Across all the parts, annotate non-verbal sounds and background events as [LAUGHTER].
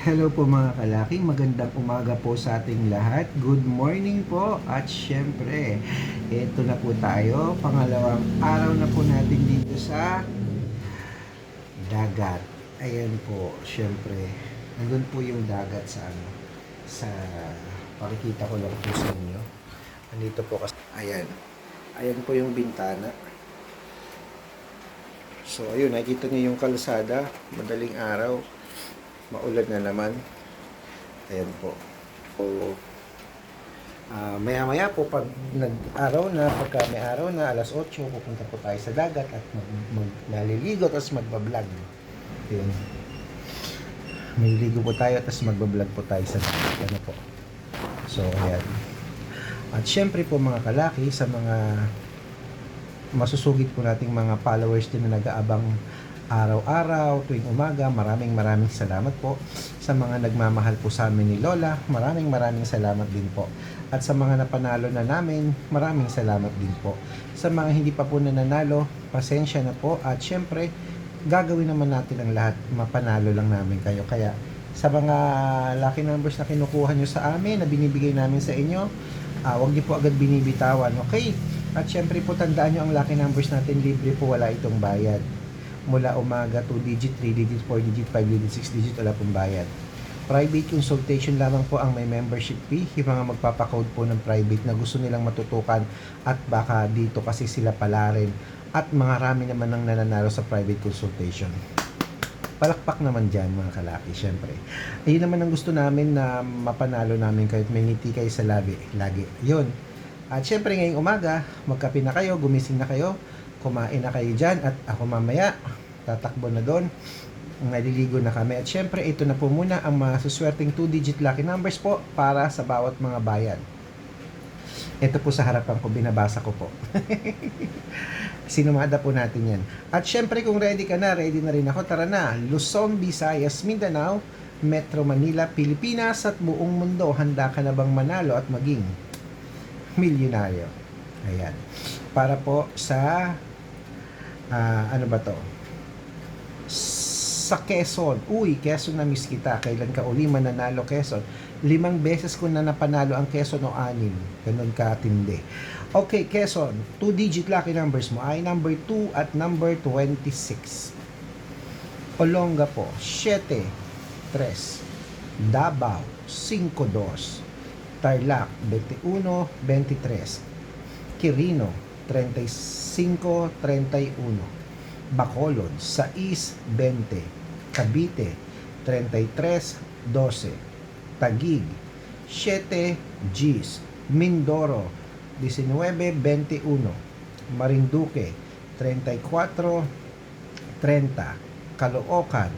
Hello po mga kalaki, magandang umaga po sa ating lahat. Good morning po at syempre, ito na po tayo. Pangalawang araw na po natin dito sa dagat. Ayan po, syempre, nandun po yung dagat sa ano, sa pakikita ko lang po sa inyo. Andito po kasi, ayan. Ayan po yung bintana. So, ayun, nakikita niyo yung kalsada, madaling araw, maulan na naman. Ayan po. So, ah, maya-maya po, pag nag-araw na, pagka may araw na, alas 8, pupunta po tayo sa dagat at mag, mag naliligo, tapos magbablog. Ayan. Maliligo po tayo, tapos magbablog po tayo sa dagat. Ano po. So, ayan. At syempre po mga kalaki, sa mga masusugid po nating mga followers din na nag-aabang araw-araw, tuwing umaga. Maraming maraming salamat po sa mga nagmamahal po sa amin ni Lola. Maraming maraming salamat din po. At sa mga napanalo na namin, maraming salamat din po. Sa mga hindi pa po nananalo, pasensya na po. At syempre, gagawin naman natin ang lahat. Mapanalo lang namin kayo. Kaya sa mga lucky numbers na kinukuha nyo sa amin, na binibigay namin sa inyo, ah, huwag niyo po agad binibitawan. Okay? At syempre po tandaan nyo ang lucky numbers natin libre po wala itong bayad. Mula umaga 2 digit, 3 digit, 4 digit, 5 digit, 6 digit wala pong bayad. Private consultation lamang po ang may membership fee. Yung mga magpapakode po ng private na gusto nilang matutukan at baka dito kasi sila pala rin. At mga rami naman ang nananalo sa private consultation. Palakpak naman dyan mga kalaki, syempre. Ayun naman ang gusto namin na mapanalo namin kahit may ngiti kayo sa labi. Lagi. Yun. At syempre ngayong umaga, magkape na kayo, gumising na kayo, kumain na kayo dyan at ako mamaya, tatakbo na doon. Naliligo na kami. At syempre, ito na po muna ang mga suswerteng 2-digit lucky numbers po para sa bawat mga bayan. Ito po sa harapan ko, binabasa ko po. [LAUGHS] Sinumada po natin yan. At syempre, kung ready ka na, ready na rin ako. Tara na, Luzon, Visayas, Mindanao, Metro Manila, Pilipinas at buong mundo. Handa ka na bang manalo at maging milyonaryo? Ayan. Para po sa, ah, ano ba to? Sa Quezon. Uy, Quezon na miss kita. Kailan ka uli mananalo Quezon? Limang beses ko na napanalo ang Quezon o anim. Ganun ka tindi. Okay, Quezon. Two-digit lucky numbers mo ay number 2 at number 26. Olonga po, 7, 3. Davao, 5, 2. Tarlac, 21, 23. Quirino, 35, 31. Bacolod, 6, 20. Cavite, 33, 12. Taguig, 7, Gs. Mindoro, 19-21. Marinduque, 34, 30. Caloocan,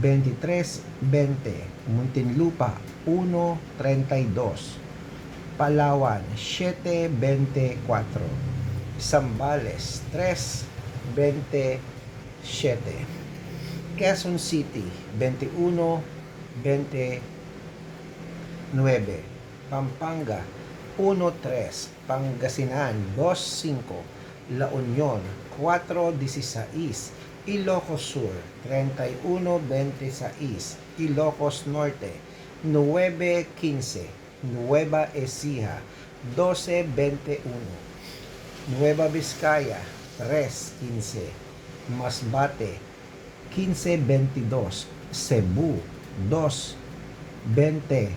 23-20. Muntinlupa, 1-32. Palawan, 7-24. Zambales, 3-27. Quezon City, 21-29. Pampanga, 1-3. Pangasinan, 2-5. La Union, 4-16. Ilocos Sur, 31-26. Ilocos Norte, 9-15. Nueva Ecija, 12-21. Nueva Vizcaya, 3-15. Masbate, 15-22. Cebu, 2-20.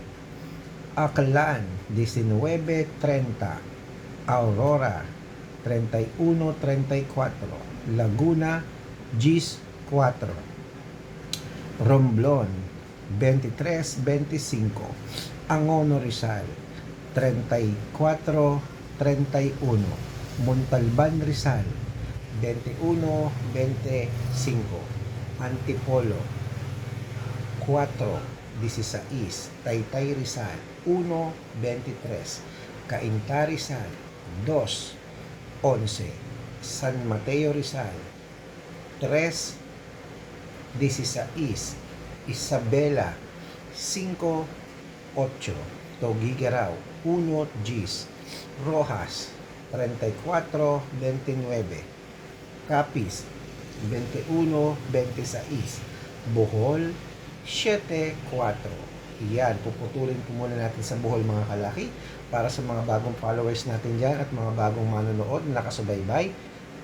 Aklan, 19.30. Aurora, 31.34. Laguna, Gis 4. Romblon, 23.25. Angono Rizal, 34.31. Montalban Rizal 21-25 Antipolo 4-16 Taytay Rizal 1-23 Cainta Rizal 2-11 San Mateo Rizal 3-16 Isabela 5-8 Togigaraw 1-10 Rojas 34, 29. Capiz, 21, 26. Bohol, 7, 4. Yan, puputulin po muna natin sa Bohol mga kalaki para sa mga bagong followers natin dyan at mga bagong manonood na nakasubaybay.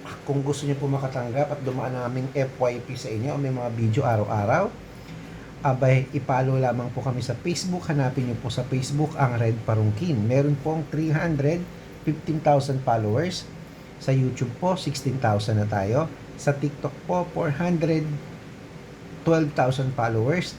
Ah, kung gusto niyo po makatanggap at dumaan naming FYP sa inyo o may mga video araw-araw, abay ipalo lamang po kami sa Facebook. Hanapin niyo po sa Facebook ang Red Parungkin. Meron pong 300 315,000 followers. Sa YouTube po, 16,000 na tayo. Sa TikTok po, 412,000 followers.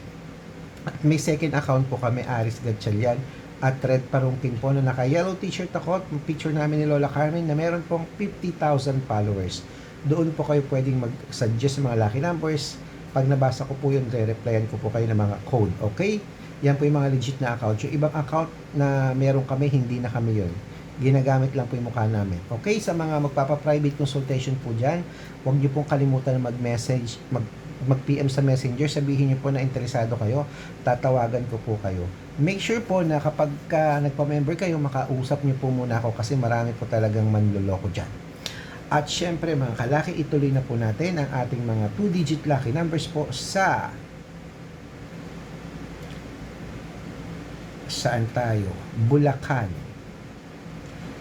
At may second account po kami, Aris Gatchalian at Red Parungkin po na naka-yellow t-shirt ako at picture namin ni Lola Carmen na meron pong 50,000 followers. Doon po kayo pwedeng mag-suggest ng mga lucky numbers. Pag nabasa ko po yun, re-replyan ko po kayo ng mga code. Okay? Yan po yung mga legit na account. Yung ibang account na meron kami, hindi na kami yun. Ginagamit lang po yung mukha namin. Okay? Sa mga magpapa-private consultation po dyan, huwag niyo pong kalimutan na mag-message, mag mag-PM sa messenger, sabihin niyo po na interesado kayo, tatawagan ko po kayo. Make sure po na kapag ka nagpa-member kayo, makausap niyo po muna ako kasi marami po talagang manloloko dyan. At syempre mga kalaki, ituloy na po natin ang ating mga 2-digit lucky numbers po sa saan tayo? Bulacan.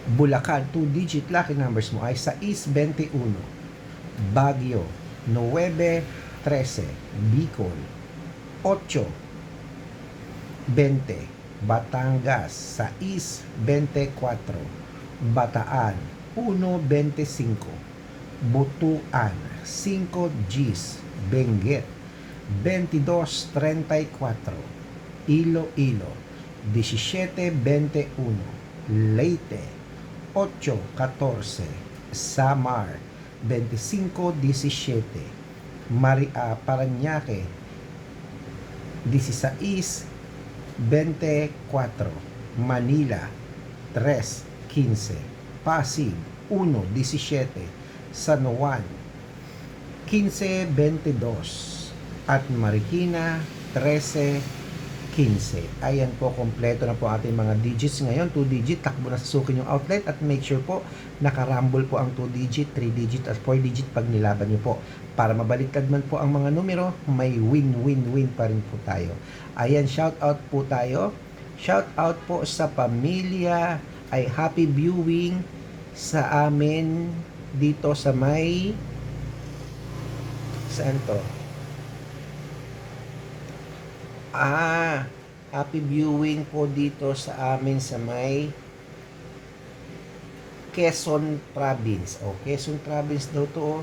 Bulacan, 2-digit lucky numbers mo ay sa East 21, Baguio, 9, 13, Bicol, 8, 20, Batangas, sa East 24, Bataan, 1.25, Butuan, 5 Gs, Benguet, 22.34, Iloilo, 17.21, Leyte, 8.14, Samar, 25.17, Mari, ah, Paranaque, 16, 24, Manila, 3, 15, Pasig, 1, 17, San Juan, 15, 22, at Marikina, 13, 15. Ayan po, kompleto na po ating mga digits ngayon. 2 digit, takbo na sa sukin yung outlet at make sure po nakarambol po ang 2 digit, 3 digit at 4 digit pag nilaban nyo po. Para mabaliktad man po ang mga numero, may win-win-win pa rin po tayo. Ayan, shout out po tayo. Shout out po sa pamilya ay happy viewing sa amin dito sa may saan to? Ah, happy viewing po dito sa amin sa may Quezon Province. O, Quezon Province daw to. oh.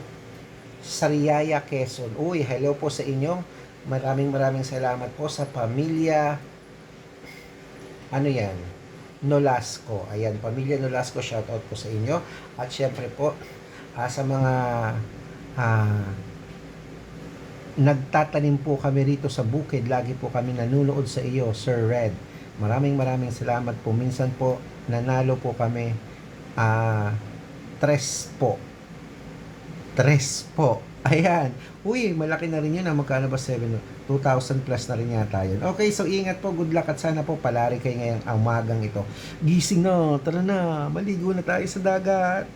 Sariaya, Quezon. Uy, hello po sa inyo. Maraming maraming salamat po sa pamilya. Ano yan? Nolasco. Ayan, pamilya Nolasco, shout out po sa inyo. At syempre po, ah, sa mga ah, nagtatanim po kami rito sa bukid. Lagi po kami nanunood sa iyo, Sir Red. Maraming maraming salamat po. Minsan po, nanalo po kami ah tres po. Tres po. [LAUGHS] Ayan. Uy, malaki na rin yun. Ah. Magkano ba 7? 2,000 plus na rin yata yun. Okay, so ingat po. Good luck at sana po palari kayo ngayong umagang ito. Gising na. Tara na. Maligo na tayo sa dagat.